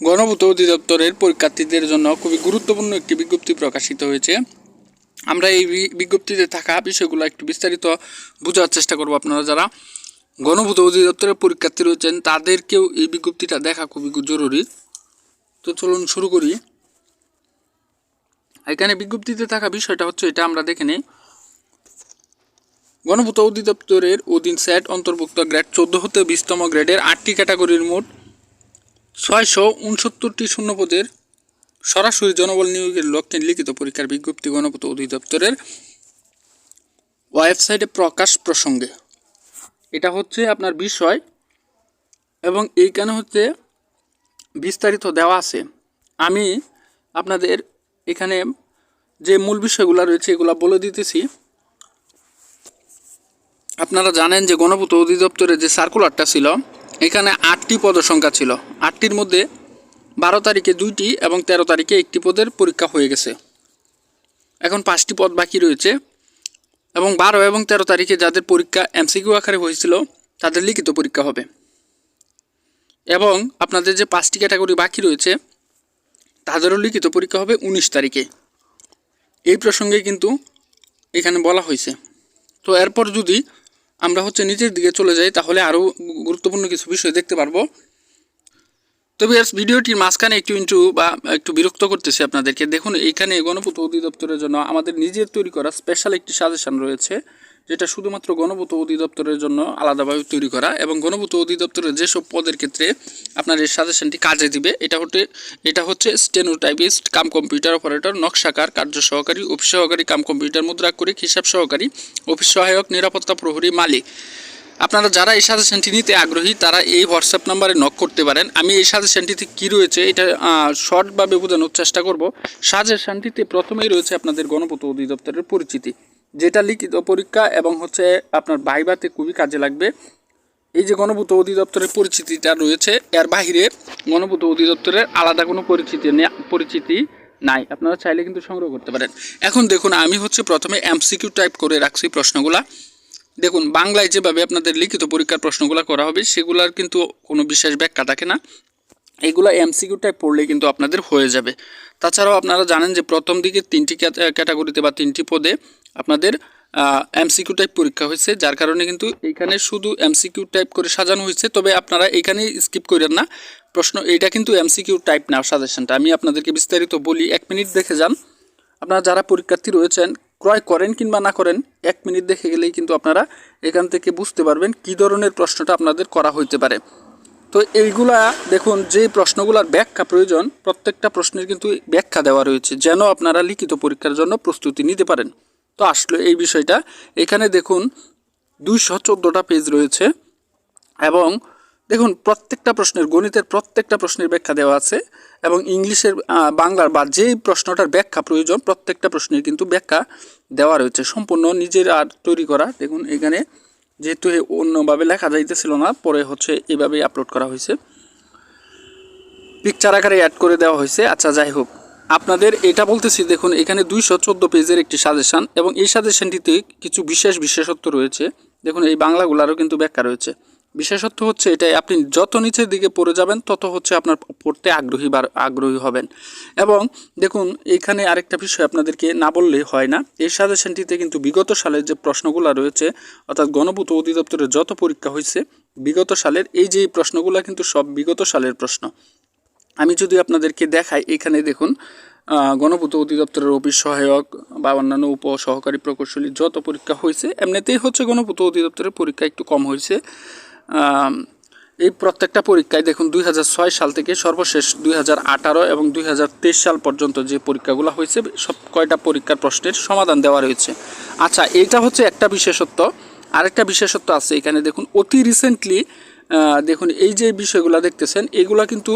গণপূর্ত অধিদপ্তরের পরীক্ষার্থীদের জন্য খুবই গুরুত্বপূর্ণ একটি বিজ্ঞপ্তি প্রকাশিত হয়েছে। আমরা এই বিজ্ঞপ্তিতে থাকা বিষয়গুলো একটু বিস্তারিত বোঝার চেষ্টা করব আপনারা যারা গণভূত অধিদপ্তরের পরীক্ষার্থী রয়েছেন, তাদেরকেও এই বিজ্ঞপ্তিটা দেখা খুবই জরুরি। তো চলুন শুরু করি। এখানে বিজ্ঞপ্তিতে থাকা বিষয়টা হচ্ছে এটা, আমরা দেখে নিই। গণভূত অধিদপ্তরের অধীন স্যাট অন্তর্ভুক্ত গ্রেড চোদ্দ হতে বিশতম গ্রেডের আটটি ক্যাটাগরির মোট ছয়শো উনসত্তরটি শূন্যপদের সরাসরি জনবল নিয়োগের লক্ষ্যে লিখিত পরীক্ষার বিজ্ঞপ্তি গণপূর্ত অধিদপ্তরের ওয়েবসাইটে প্রকাশ প্রসঙ্গে। এটা হচ্ছে আপনার বিষয় এবং এইখানে হচ্ছে বিস্তারিত দেওয়া আছে। আমি আপনাদের এখানে যে মূল বিষয়গুলো রয়েছে এগুলো বলে দিতেছি। আপনারা জানেন যে গণপূর্ত অধিদপ্তরের যে সার্কুলারটা ছিল এখানে আটটি পদসংখ্যা ছিল। আটটির মধ্যে বারো তারিখে দুইটি এবং তেরো তারিখে একটি পদের পরীক্ষা হয়ে গেছে। এখন পাঁচটি পদ বাকি রয়েছে এবং বারো এবং তেরো তারিখে যাদের পরীক্ষা এমসিকিউ আকারে হয়েছিল, তাদের লিখিত পরীক্ষা হবে। এবং আপনাদের যে পাঁচটি ক্যাটাগরি বাকি রয়েছে, তাদেরও লিখিত পরীক্ষা হবে উনিশ তারিখে। এই প্রসঙ্গে কিন্তু এখানে বলা হয়েছে। তো এরপর যদি আমরা হচ্ছে নিচের দিকে চলে যাই, তাহলে আরও গুরুত্বপূর্ণ কিছু বিষয় দেখতে পারব। তবে আর ভিডিওটির মাঝখানে একটু ইন্টু বা একটু বিরক্ত করতেছি আপনাদেরকে। দেখুন, এইখানে গণপূর্ত অধিদপ্তরের জন্য আমাদের নিজের তৈরি করা স্পেশাল একটি সাজেশন রয়েছে। যেটা শুধুমাত্র গণপূর্ত অধিদপ্তরের জন্য আলাদাভাবে তৈরি করা এবং গণপূর্ত অধিদপ্তরের যেসব পদের ক্ষেত্রে আপনার এই সাজেশনটি কাজে দিবে, এটা হচ্ছে এটা হচ্ছে স্টেনোটাইপিস্ট, কাম কম্পিউটার অপারেটর, নকশাকার, কার্য সহকারী, অফিস সহকারী, কাম কম্পিউটার মুদ্রা মুদ্রাক্ষরিক হিসাব সহকারী, অফিস সহায়ক, নিরাপত্তা প্রহরী, মালিক। আপনারা যারা এই সাজেশনটি নিতে আগ্রহী, তারা এই হোয়াটসঅ্যাপ নাম্বারে নক করতে পারেন। আমি এই সাজেশনটিতে কী রয়েছে, এটা শর্টভাবে বোঝানোর চেষ্টা করব। সাজেশনটিতে প্রথমেই রয়েছে আপনাদের গণপূর্ত অধিদপ্তরের পরিচিতি। যেটা লিখিত পরীক্ষা এবং হচ্ছে আপনার বাইবাতে খুবই কাজে লাগবে। এই যে গণপূর্ত অধিদপ্তরের পরিচিতিটা রয়েছে, এর বাহিরে গণপূর্ত অধিদপ্তরের আলাদা কোনো পরিচিতি পরিচিতি নাই। আপনারা চাইলে কিন্তু সংগ্রহ করতে পারেন। এখন দেখুন, আমি হচ্ছে প্রথমে এমসিকিউ টাইপ করে রাখছি প্রশ্নগুলা। দেখুন, বাংলায় যেভাবে আপনাদের লিখিত পরীক্ষার প্রশ্নগুলো করা হবে, সেগুলার কিন্তু কোনো বিশেষ ব্যাখ্যা থাকে না। এগুলো এমসিকিউ টাইপ পড়লে কিন্তু আপনাদের হয়ে যাবে। তাছাড়াও আপনারা জানেন যে প্রথম দিকে তিনটি ক্যাটাগরিতে বা তিনটি পদে আপনাদের এমসিকিউ টাইপ পরীক্ষা হয়েছে, যার কারণে কিন্তু এইখানে শুধু এমসিকিউ টাইপ করে সাজানো হয়েছে, তবে আপনারা এখানেই স্কিপ করেন না। প্রশ্ন এইটা কিন্তু এমসিকিউ টাইপ না সাজেশনটা আমি আপনাদেরকে বিস্তারিত বলি, এক মিনিট দেখে যান। আপনারা যারা পরীক্ষার্থী রয়েছেন, ক্রয় করেন কিংবা না করেন, এক মিনিট দেখে গেলেই কিন্তু আপনারা এখান থেকে বুঝতে পারবেন কী ধরনের প্রশ্নটা আপনাদের করা হইতে পারে। তো এইগুলা দেখুন যে প্রশ্নগুলোর ব্যাখ্যা প্রয়োজন, প্রত্যেকটা প্রশ্নের কিন্তু ব্যাখ্যা দেওয়া রয়েছে, যেন আপনারা লিখিত পরীক্ষার জন্য প্রস্তুতি নিতে পারেন। তো আসলো এই বিষয়টা। এখানে দেখুন দুইশো চোদ্দোটা পেজ রয়েছে এবং দেখুন প্রত্যেকটা প্রশ্নের, গণিতের প্রত্যেকটা প্রশ্নের ব্যাখ্যা দেওয়া আছে এবং ইংলিশের বাংলার বা যেই প্রশ্নটার ব্যাখ্যা প্রয়োজন প্রত্যেকটা প্রশ্নের কিন্তু ব্যাখ্যা দেওয়া রয়েছে। সম্পূর্ণ নিজের আর তৈরি করা। দেখুন এখানে যেহেতু অন্যভাবে লেখা যাইতেছিল না, পরে হচ্ছে এভাবেই আপলোড করা হয়েছে। পিকচার আকারে অ্যাড করে দেওয়া হয়েছে। আচ্ছা যাই হোক। আপনাদের এটা বলতেছি, দেখুন, এখানে দুইশো চোদ্দ পেজের একটি সাজেশান এবং এই সাজেশনটিতে কিছু বিশেষ বিশেষত্ব রয়েছে। দেখুন, এই বাংলাগুলারও কিন্তু ব্যাখ্যা রয়েছে। বিশেষত্ব হচ্ছে এটাই, আপনি যত নিচের দিকে পড়ে যাবেন, তত হচ্ছে আপনার পড়তে আগ্রহী বা আগ্রহী হবেন। এবং দেখুন এইখানে আরেকটা বিষয় আপনাদেরকে না বললেই হয় না। এই সাজেশনটিতে কিন্তু বিগত সালের যে প্রশ্নগুলো রয়েছে, অর্থাৎ গণভূত অধিদপ্তরের যত পরীক্ষা হয়েছে বিগত সালের এই যে প্রশ্নগুলো কিন্তু সব বিগত সালের প্রশ্ন। আমি যদি আপনাদেরকে দেখাই, এখানে দেখুন গণপূর্ত অধিদপ্তরের অফিস সহায়ক বা অন্যান্য উপ সহকারী প্রকৌশলী যত পরীক্ষা হয়েছে, এমনিতেই হচ্ছে গণপূর্ত অধিদপ্তরের পরীক্ষা একটু কম হয়েছে। এই প্রত্যেকটা পরীক্ষায় দেখুন, দুই হাজার ছয় সাল থেকে সর্বশেষ দুই হাজার আঠারো এবং দুই হাজার তেইশ সাল পর্যন্ত যে পরীক্ষাগুলো হয়েছে, সব কয়টা পরীক্ষার প্রশ্নের সমাধান দেওয়া রয়েছে। আচ্ছা এটা হচ্ছে একটা বিশেষত্ব। আরেকটা বিশেষত্ব আছে, এখানে দেখুন, অতি রিসেন্টলি দেখুন, এই যে বিষয়গুলো দেখতেছেন, এগুলা কিন্তু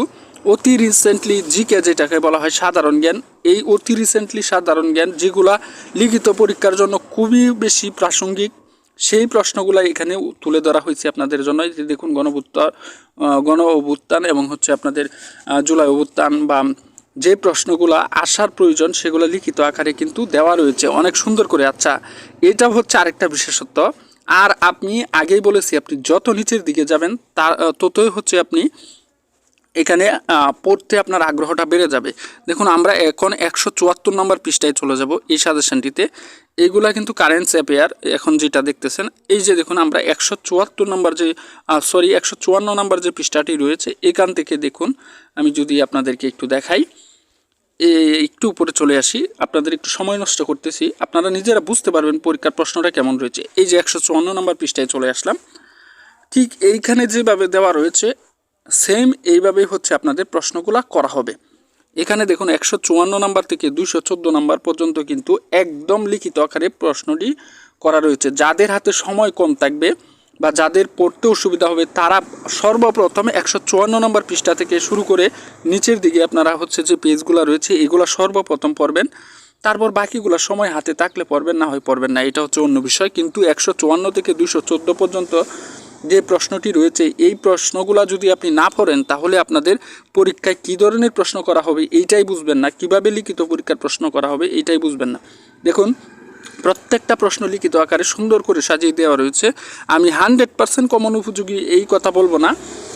অতি রিসেন্টলি জিকে যেটাকে বলা হয় সাধারণ জ্ঞান, এই অতি রিসেন্টলি সাধারণ জ্ঞান যেগুলা লিখিত পরীক্ষার জন্য খুবই বেশি প্রাসঙ্গিক, সেই প্রশ্নগুলো এখানে তুলে ধরা হয়েছে আপনাদের জন্য। দেখুন গণভুত্তা গণ অভ্যুত্থান এবং হচ্ছে আপনাদের জুলাই অভ্যুত্থান বা যে প্রশ্নগুলো আসার প্রয়োজন সেগুলো লিখিত আকারে কিন্তু দেওয়া রয়েছে। অনেক সুন্দর করে আচ্ছা এটা হচ্ছে আরেকটা বিশেষত্ব। আর আপনি আগেই বলেছি, আপনি যত নিচের দিকে যাবেন, তার ততই হচ্ছে আপনি এখানে পড়তে আপনার আগ্রহটা বেড়ে যাবে। দেখুন, আমরা এখন একশো চুয়াত্তর নম্বর পৃষ্ঠায় চলে যাব এই সাজেশনটিতে। এইগুলা কিন্তু কারেন্ট অ্যাফেয়ার এখন যেটা দেখতেছেন, এই যে দেখুন, আমরা একশো চুয়াত্তর নম্বর যে সরি একশো চুয়ান্ন নম্বর যে পৃষ্ঠাটি রয়েছে, এখান থেকে দেখুন, আমি যদি আপনাদেরকে একটু দেখাই একটু উপরে চলে আসি, আপনাদের একটু সময় নষ্ট করতেছি, আপনারা নিজেরা বুঝতে পারবেন পরীক্ষার প্রশ্নটা কেমন রয়েছে। এই যে একশো চুয়ান্ন নম্বর পৃষ্ঠায় চলে আসলাম, ঠিক এইখানে যেভাবে দেওয়া রয়েছে সেম এইভাবেই হচ্ছে আপনাদের প্রশ্নগুলো করা হবে। এখানে দেখুন একশো চুয়ান্ন নাম্বার থেকে দুশো চোদ্দ নাম্বার পর্যন্ত কিন্তু একদম লিখিত আকারে প্রশ্নটি করা রয়েছে। যাদের হাতে সময় কম থাকবে বা যাদের পড়তে অসুবিধা হবে, তারা সর্বপ্রথমে একশো চুয়ান্ন নম্বর পৃষ্ঠা থেকে শুরু করে নিচের দিকে আপনারা হচ্ছে যে পেজগুলো রয়েছে, এগুলো সর্বপ্রথম পড়বেন। তারপর বাকিগুলো সময় হাতে থাকলে পড়বেন, না হয় পড়বেন না, এটা হচ্ছে অন্য বিষয়। কিন্তু একশো চুয়ান্ন থেকে দুশো চোদ্দ পর্যন্ত যে প্রশ্নটি রয়েছে, এই প্রশ্নগুলো যদি আপনি না পড়েন, তাহলে আপনাদের পরীক্ষায় কী ধরনের প্রশ্ন করা হবে এইটাই বুঝবেন না। কীভাবে লিখিত পরীক্ষার প্রশ্ন করা হবে এইটাই বুঝবেন না। দেখুন প্রত্যেকটা প্রশ্ন লিখিত আকারে সুন্দর করে সাজিয়ে দেওয়া রয়েছে। আমি হানড্রেড পার্সেন্ট কমন উপযোগী এই কথা বলব না,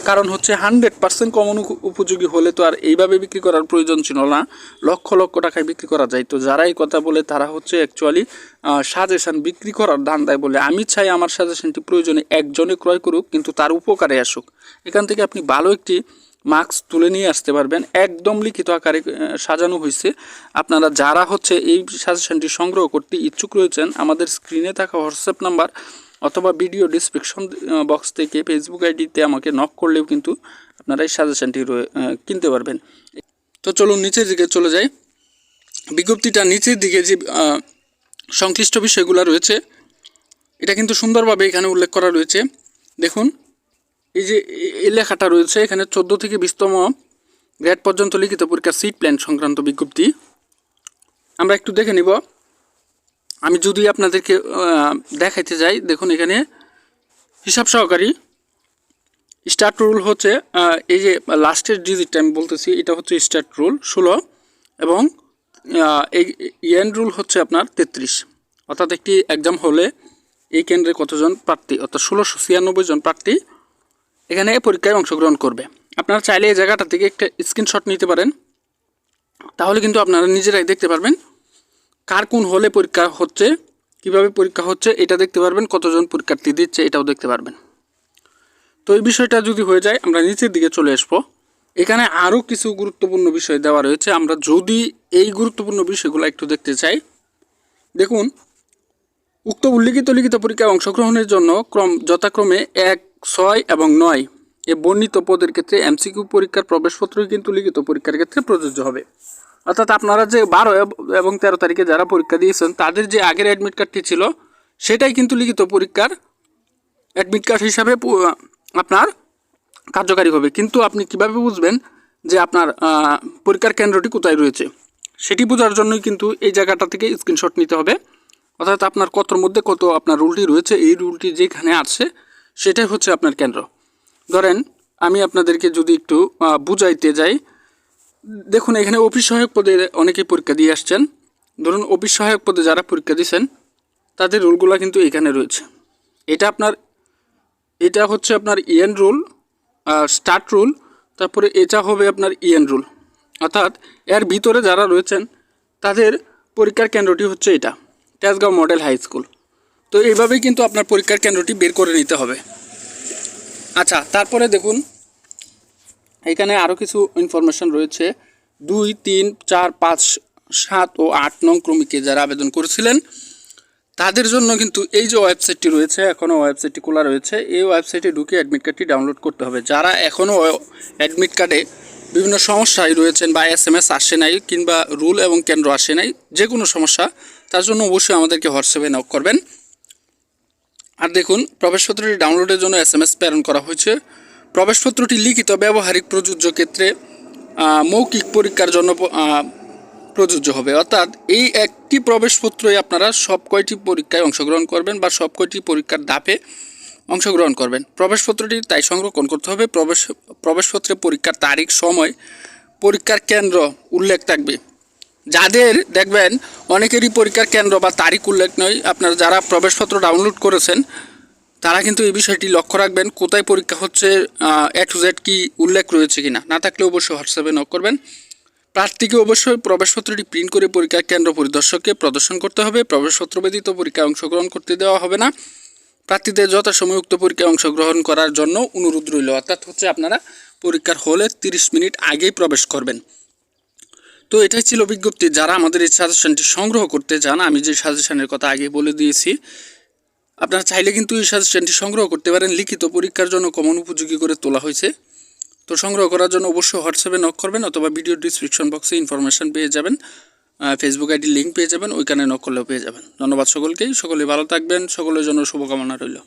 কারণ হচ্ছে হানড্রেড পার্সেন্ট কমন উপযোগী হলে তো আর এইভাবে বিক্রি করার প্রয়োজন ছিল না। লক্ষ লক্ষ টাকায় বিক্রি করা যায়। তো যারা এই কথা বলে তারা হচ্ছে অ্যাকচুয়ালি সাজেশন বিক্রি করার ধান্দায় বলে। আমি চাই আমার সাজেশনটি প্রয়োজনে একজনে ক্রয় করুক, কিন্তু তার উপকারে আসুক। এখান থেকে আপনি ভালো একটি মার্কস তুলে নিয়ে আসতে পারবেন। একদম লিখিত আকারে সাজানো হয়েছে আপনারা যারা হচ্ছে এই সাজেশনটি সংগ্রহ করতে ইচ্ছুক রয়েছেন, আমাদের স্ক্রিনে থাকা হোয়াটসঅ্যাপ নাম্বার অথবা ভিডিও ডিসক্রিপশন বক্স থেকে ফেসবুক আইডিতে আমাকে নক করলেও কিন্তু আপনারা এই সাজেশনটি কিনতে পারবেন। তো চলুন নিচের দিকে চলে যাই। বিজ্ঞপ্তিটা নিচের দিকে যে সংশ্লিষ্ট বিষয়গুলো রয়েছে, এটা কিন্তু সুন্দরভাবে এখানে উল্লেখ করা রয়েছে। দেখুন এই যে এই লেখাটা রয়েছে, এখানে চোদ্দ থেকে বিশতম গ্রেড পর্যন্ত লিখিত পরীক্ষার সিট প্ল্যান সংক্রান্ত বিজ্ঞপ্তি। আমরা একটু দেখে নিব। আমি যদি আপনাদেরকে দেখাইতে যাই, দেখুন এখানে হিসাব সহকারী। স্টার্ট রুল হচ্ছে এই যে লাস্টের ডিজিটটা আমি বলতেছি, এটা হচ্ছে স্টার্ট রুল ষোলো এবং এই এন্ড রুল হচ্ছে আপনার তেত্রিশ। অর্থাৎ একটি এক্সাম হলে এই কেন্দ্রে কতজন প্রার্থী? অর্থাৎ ষোলোশো ছিয়ানব্বই জন প্রার্থী এখানে পরীক্ষায় অংশগ্রহণ করবে। আপনারা চাইলে এই জায়গাটা থেকে একটা স্ক্রিনশট নিতে পারেন। তাহলে কিন্তু আপনারা নিজেরাই দেখতে পারবেন কার কোন হলে পরীক্ষা হচ্ছে, কীভাবে পরীক্ষা হচ্ছে, এটা দেখতে পারবেন, কতজন পরীক্ষার্থী দিচ্ছে, এটাও দেখতে পারবেন। তো এই বিষয়টা যদি হয়ে যায়, আমরা নিচের দিকে চলে আসব। এখানে আরও কিছু গুরুত্বপূর্ণ বিষয় দেওয়া রয়েছে। আমরা যদি এই গুরুত্বপূর্ণ বিষয়গুলো একটু দেখতে চাই, দেখুন, উক্ত উল্লিখিত লিখিত পরীক্ষায় অংশগ্রহণের জন্য ক্রম যথাক্রমে এক ছয় এবং নয়। এ বর্ণিত পদের ক্ষেত্রে এমসিকিউ পরীক্ষার প্রবেশপত্রই কিন্তু লিখিত পরীক্ষার ক্ষেত্রে প্রযোজ্য হবে। অর্থাৎ আপনারা যে বারো এবং তেরো তারিখে যারা পরীক্ষা দিয়েছেন, তাদের যে আগের অ্যাডমিট কার্ডটি ছিল, সেটাই কিন্তু লিখিত পরীক্ষার অ্যাডমিট কার্ড হিসাবে আপনার কার্যকারী হবে। কিন্তু আপনি কীভাবে বুঝবেন যে আপনার পরীক্ষার কেন্দ্রটি কোথায় রয়েছে? সেটি বোঝার জন্যই কিন্তু এই জায়গাটা থেকে স্ক্রিনশট নিতে হবে। অর্থাৎ আপনার কতর মধ্যে কত আপনার রুলটি রয়েছে, এই রুলটি যেখানে আছে সেটাই হচ্ছে আপনার কেন্দ্র। ধরেন, আমি আপনাদেরকে যদি একটু বুঝাইতে যাই, দেখুন, এখানে অফিস সহায়ক পদে অনেকেই পরীক্ষা দিয়ে আসছেন। ধরুন, অফিস সহায়ক পদে যারা পরীক্ষা দিয়েছেন তাদের রুলগুলো কিন্তু এখানে রয়েছে। এটা আপনার, এটা হচ্ছে আপনার ইএন রুল স্টার্ট রুল, তারপরে এটা হবে আপনার ইএন রুল। অর্থাৎ, এর ভিতরে যারা রয়েছেন, তাদের পরীক্ষার কেন্দ্রটি হচ্ছে এটা, তেজগাঁও মডেল হাই স্কুল। তো এইভাবেই কিন্তু আপনার পরীক্ষার কেন্দ্রটি বের করে নিতে হবে। আচ্ছা তারপরে দেখুন। এখানে আরও কিছু ইনফরমেশন রয়েছে। দুই, তিন, চার, পাঁচ, সাত ও আট নং ক্রমিকে যারা আবেদন করেছিলেন, তাদের জন্য কিন্তু এই যে ওয়েবসাইটটি রয়েছে এখনও ওয়েবসাইটটি খোলা রয়েছে, এই ওয়েবসাইটে ঢুকে অ্যাডমিট কার্ডটি ডাউনলোড করতে হবে। যারা এখনও অ্যাডমিট কার্ডে বিভিন্ন সমস্যায় রয়েছেন বা এস এম এস আসে নাই কিংবা রুল এবং কেন্দ্র আসে নাই যে কোনো সমস্যা, তার জন্য অবশ্যই আমাদেরকে হোয়াটসঅ্যাপে নক করবেন। আর দেখুন, প্রবেশপত্রটি ডাউনলোডের জন্য এস এম এস প্রেরণ করা হয়েছে। প্রবেশপত্রটি লিখিত ব্যবহারিক প্রযোজ্য ক্ষেত্রে মৌখিক পরীক্ষার জন্য প্রযোজ্য হবে। অর্থাৎ এই একটি প্রবেশপত্রই আপনারা সব কয়টি পরীক্ষায় অংশগ্রহণ করবেন বা সব কয়টি পরীক্ষার ধাপে অংশগ্রহণ করবেন। প্রবেশপত্রটি তাই সংরক্ষণ করতে হবে। প্রবেশ, প্রবেশপত্রে পরীক্ষার তারিখ, সময়, পরীক্ষার কেন্দ্র উল্লেখ থাকবে। যাদের, দেখবেন, অনেকেরই পরীক্ষার কেন্দ্র বা তারিখ উল্লেখ নয় আপনারা যারা প্রবেশপত্র ডাউনলোড করেছেন, তারা কিন্তু এই বিষয়টি লক্ষ্য রাখবেন, কোথায় পরীক্ষা হচ্ছে এ টু জেড কি উল্লেখ রয়েছে কিনা। না থাকলে অবশ্যই হোয়াটসঅ্যাপে নক করবেন। প্রার্থীকে অবশ্যই প্রবেশপত্রটি প্রিন্ট করে পরীক্ষা কেন্দ্র পরিদর্শককে প্রদর্শন করতে হবে। প্রবেশপত্র ব্যতীত পরীক্ষায় অংশগ্রহণ করতে দেওয়া হবে না। প্রার্থীদের যথাসময় উক্ত পরীক্ষায় অংশগ্রহণ করার জন্য অনুরোধ রইল। অর্থাৎ হচ্ছে আপনারা পরীক্ষার হলে তিরিশ মিনিট আগেই প্রবেশ করবেন। তো এটাই ছিল বিজ্ঞপ্তি। যারা আমাদের এই সাজেশনটি সংগ্রহ করতে চান, আমি যে সাজেশনের কথা আগে বলে দিয়েছি, আপনারা চাইলে কিন্তু এই সাজেশনটি সংগ্রহ করতে পারেন। লিখিত পরীক্ষার জন্য কমন উপযোগী করে তোলা হয়েছে। তো সংগ্রহ করার জন্য অবশ্যই হোয়াটসঅ্যাপে নক করবেন অথবা ভিডিও ডিসক্রিপশন বক্সে ইনফরমেশন পেয়ে যাবেন। ফেসবুক আইডি লিঙ্ক পেয়ে যাবেন, ওইখানে নক করলেও পেয়ে যাবেন। ধন্যবাদ সকলকেই। সকলে ভালো থাকবেন। সকলের জন্য শুভকামনা রইল।